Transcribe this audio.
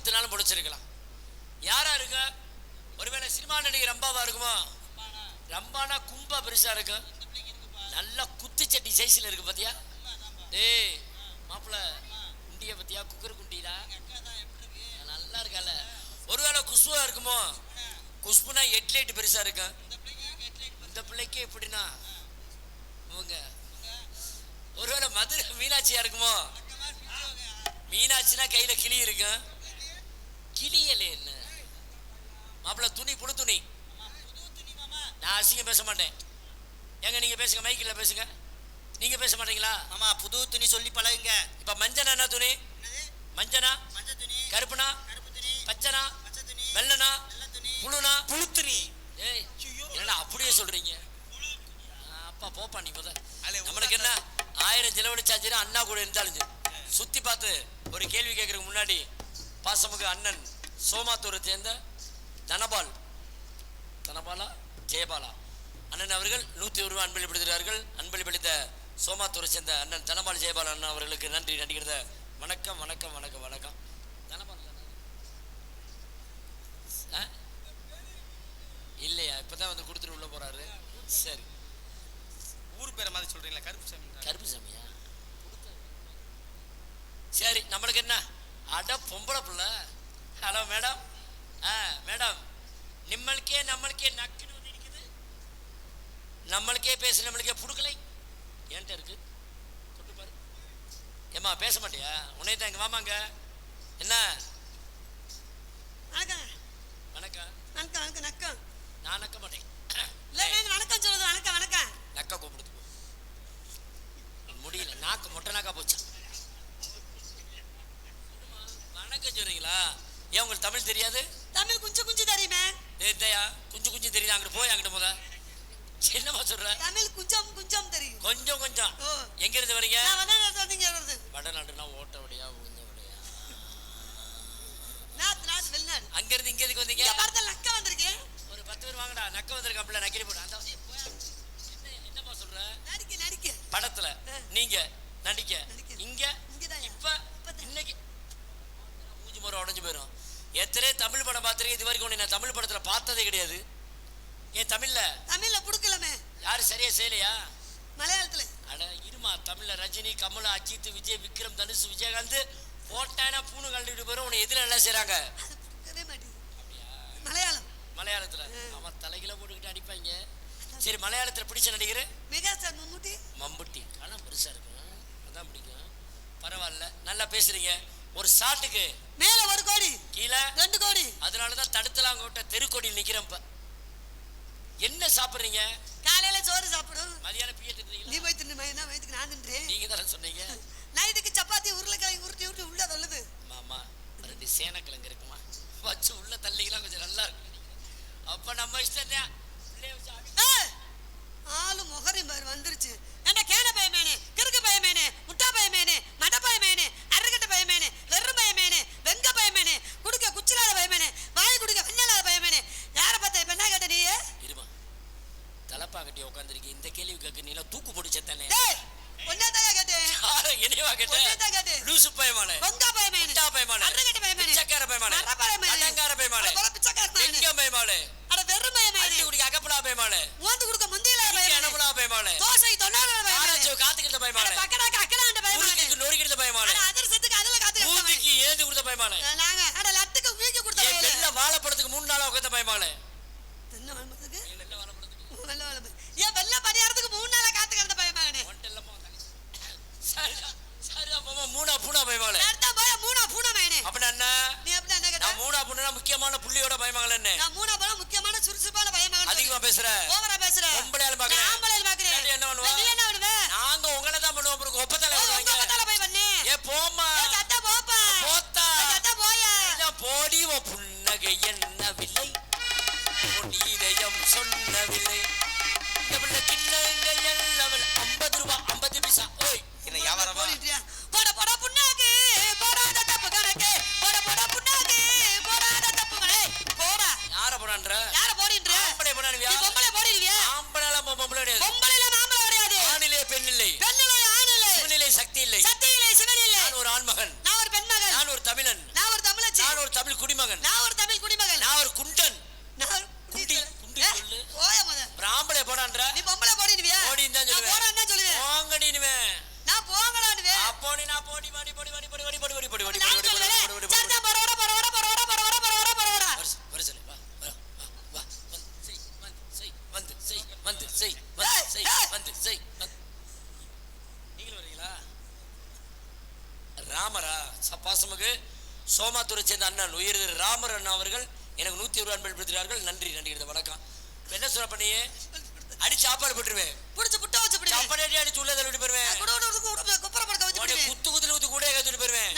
குத்துனாலும் முடிச்சிருக்கலாம். யாராக இருக்க? ஒருவேளை சினிமா நடிகை ரம்பாவாக இருக்குமோ? ரம்பானா கும்பா பெருசாக இருக்கும் நல்லா குத்துச்சட்டி சைஸில் இருக்கு பார்த்தியா ஏய் மாப்பிள்ள குண்டியை பார்த்தியா குக்கர் குண்டிடா? நல்லா இருக்கால. ஒருவேளை குஷ்புவாக இருக்குமோ? குஷ்புனா ஹெட்லைட் பெருசாக இருக்கும் இந்த பிள்ளைக்கு எப்படின்னா? இவங்க. ஒருவேளை மதுரை மீனாட்சியாக இருக்குமோ? மீனாட்சினா கையில் கிளி இருக்கும் கிளியல என்ன? மாப்பிள துணி புழு துணி. நான் அசிங்கம் பேச மாட்டேன். ஏங்க நீங்க பேசுங்க மைக்கில் பேசுங்க. நீங்க பேச மாட்டீங்களா? மாமா புது துணி சொல்லி பழகுங்க. இப்ப மஞ்சனா என்ன துணி? மஞ்சனா? மஞ்சள் கருப்புனா? பச்சனா? வெள்ளனா? புழுனா? புழு துணி. ஏய் என்னடா அப்படியே சொல்றீங்க? அப்பா போப்பா நீ அல்ல, நம்மளுக்கு என்ன? ஆயிரம் செலவழிச்சாச்சு அண்ணா கூட இருந்தாலும். சுத்தி பார்த்து ஒரு கேள்வி கேட்கறதுக்கு முன்னாடி பாசமுக அண்ணன் சோமாத்தூரை சேர்ந்த தனபால். தனபாலா? ஜெயபாலா. அண்ணன் அவர்கள் நூற்றி ஒரு ரூபாய் அன்பளிப்படுத்துகிறார்கள். அன்பளிப்படுத்த சோமாத்தூரை சேர்ந்த அண்ணன் தனபால் ஜெயபால் அண்ணன் அவர்களுக்கு நன்றி நடிக்கிறத வணக்கம் வணக்கம் வணக்கம் வணக்கம். தனபால் தானே? இல்லையா? இப்பதான் வந்து கொடுத்துட்டு உள்ள போறாரு. சரி. ஊர் பேரை மாதிரி சொல்றீங்களா? கருப்பு சாமி கருப்பு சாமியா சரி நம்மளுக்கு என்ன? அட பொம்பளை புள்ள. ஹலோ மேடம் ஆ மேடம் நம்மளுக்கே நம்மளுக்கே நக்குன்னு வந்து இருக்குது நம்மளுக்கே பேசி நம்மளுக்கே புடுக்கலை. ஏன்ட்ட இருக்கு? தொட்டு பாரு. ஏம்மா பேச மாட்டியா? உன்னை தான் இங்க வாமாங்க என்ன வணக்கம் வணக்கம் வணக்கம் வணக்கம் வணக்கம் நான் நக்க மாட்டேன் இல்லை நீங்கள் வணக்கம் சொல்லுது வணக்கம் வணக்கம் நக்கா கூப்பிடுது போ. முடியல நாக்கு மொட்டை நாக்கா போச்சு வணக்கம் சொல்றீங்களா ஏன் உங்களுக்கு தமிழ் தெரியாது? தமிழ் குஞ்சு குஞ்சு தெரியுமே. ஏத்தையா குஞ்சு குஞ்சு தெரியுது? அங்கிட்டு போய் அங்கிட்டு முத என்னம்மா சொல்ற? தமிழ் குஞ்சம் குஞ்சம் தெரியும். கொஞ்சம் கொஞ்சம். எங்க இருந்து வரீங்க? வடநாடுனா ஓட்ட வழியா உஞ்ச வழியா வெளிநாடு. அங்க இருந்து இங்க எதுக்கு வந்தீங்க? நக்க வந்திருக்கேன் ஒரு பத்து பேர் வாங்கடா. நக்க வந்திருக்காப்புல நக்கிரி போடு. அந்த ஏய், போயா. என்ன என்னம்மா சொல்ற? நடிக்க நடிக்க. படத்துல. நீங்க நடிக்க. இங்க எத்தனை தமிழ் படம் பார்த்துருக்கேன் இது வரைக்கும் உன்னை நான் தமிழ் படத்துல பார்த்ததே கிடையாது. ஏன் தமிழ்ல? தமிழ்ல புடுக்கலமே. யாரும் சரியா செய்யலையா? மலையாளத்துல. அட இருமா தமிழ்ல ரஜினி கமல் அஜித் விஜய் விக்ரம் தனுஷ் விஜயகாந்த் போட்டானா பூணு கழட்டிட்டு போயிடும் உன்னை எதுல நல்லா மாட்டேங்குது. மலையாளம். மலையாளத்துல? அவன் தலைகில போட்டுக்கிட்டு அடிப்பாங்க. சரி மலையாளத்துல பிடிச்ச நடிகர்? மெகாஸ்டார் மம்முட்டி. மம்புட்டி ஆனால் பெருசா இருக்கும். அதான் பிடிக்கும். பரவாயில்ல. நல்லா பேசுறீங்க. ஒரு ஷாட்டுக்கு மேல ஒரு கோடி. கீழே ரெண்டு கோடி. அதனால தான் தடுத்தலாம் கோட்டை தெருக்கோடியில் நிக்கிறேன் இப்ப. என்ன சாப்பிடுறீங்க? காலையில சோறு சாப்பிடும். மதியானம் பியட்டு நீ போய் தின்னு மதியம் வயிற்றுக்கு நான் தின்றேன். நீங்க தானே சொன்னீங்க. நைட்டுக்கு சப்பாத்தி உருளைக்கிழங்கு உருட்டி விட்டு உள்ள தள்ளுது மாமா ரெண்டு சேனக்கிழங்கு இருக்குமா வச்சு உள்ள தள்ளிக்கலாம் கொஞ்சம் நல்லா இருக்கும் அப்ப நம்ம இஷ்டம் தான் பிள்ளைய வச்சு அடி- ஏய், ஆளு முகரி பாரு வந்துருச்சு ஏண்டா கேன பயமேனே கிறுக்கு பயமேனே முட்டா பயமேனே மட பயமேனே அருகட்ட பயமேனே வெறும் பயமேனே வெங்க பயமேனே குடுக்க குச்சிலாத பயமேனே வாய் குடுக்க வெண்ணலாத பயமேனே யார பார்த்த இப்ப என்ன கேட்ட நீ இருமா உட்காந்துருக்கீங்க இந்த கேள்வி கேட்க நீ தூக்கு போட்டு செத்தானே டேய் ஒன்னே தாயா கேட்டேன் தான் கேட்ட? கேட்டேன். லூசு பயமானே. பயமேனே. முட்டா பயமானே. பயமேனே. பிச்சைக்கார பயமானே. பயமேனே. அடங்கார பயமானே. அட கொலை பிச்சைக்கார பயமேனே எங்க பயமானே. அட வெறும் பயமேனே அள்ளி குடிக்க அகப்பலா பயமானே. குடுக்க முந்தியில பயமேனே பயமானே. தோசை தொண்ணாறு பயமேனே ஆராய்ச்சி காத்துக்கிட்ட அட பயமானே. பக்கடாக்க அக்கடாண்ட பயமேனே. ஊருக்கு நொறுக்கிட்ட பயமானே. அட அதிரசத்துக்கு அதுல காத்து ஊத்திக்கு ஏந்து கொடுத்த பயமானே. நாங்க அட லட்டுக்கு வீக்கி கொடுத்த. வெள்ள வாழைப்பழத்துக்கு மூணு நாளா உட்காந்த பயமானே. புள்ளியோட பயமாகல என்ன நான் மூணா பழம் முக்கியமான சுறுசுறுப்பான பயமாகனே. அதிகமா பேசுற ஓவரா பேசுற. பொம்பளை ஆளு பார்க்கறேன். நான் ஆம்பளை ஆளு பார்க்கறேன். இல்லாட்டி என்ன பண்ணுவ? நீ என்ன பண்ணுவ? நாங்க உங்களை தான் பண்ணுவோம் அப்புறம் ஒப்பத்தலை ஓ, உங்க வருவாங்க பத்தால போய் பண்ணு. ஏ ஏய், சத்தா போப்பா. போத்தா சத்தா போயா. என்ன போடி உன் புன்னகை என்னவில்லை உன் இதயம் சொன்னவில்லை இந்த பிள்ளை தமிழ் குடிமகன். நான் ஒரு தமிழ் குடிமகன். நான் ஒரு குண்டன். நான் குண்டி, குண்டி சொல்லு. போய முத. ஒரு ஆம்பளை போடான்ற? நீ பொம்பளை போடினுவியா? போடின்னு தான் நான் போடான்னு தான் சொல்லுவேன். சொல்லுவேன் போங்க நீனுவேன் நான் போங்கடானுவேன் அப்போ நீ நான் போடி வாடி போடி வாடி போடி வாடி போடி வாடி போடி வாடி நான் போடி சொல்லுவேன். போடி சரி தான் பரவட பரவட பரவட பரவட பரவட பரவட வருஷ வருஷ வா வா வா வந்து செய் வந்து செய் வந்து செய் வந்து செய் வந்து செய் வந்து செய் நீங்களும் வரீங்களா? ராமரா சப்பாசமுக்கு? சோமாத்தூரை சேர்ந்த அண்ணன் உயிர் ராமர் அண்ணா அவர்கள் எனக்கு நூத்தி ஒரு அன்பள் படுத்துகிறார்கள் நன்றி நன்றி வணக்கம். என்ன சொல்ல பண்ணியே அடிச்சு சாப்பாடு போட்டுருவேன். புடிச்சு புட்ட வச்சு சாப்பாடு அடி அடிச்சு உள்ள தள்ளி விட்டு போயிருவேன். குத்து குத்துல ஊத்தி கூட ஏத்தி போயிருவேன்.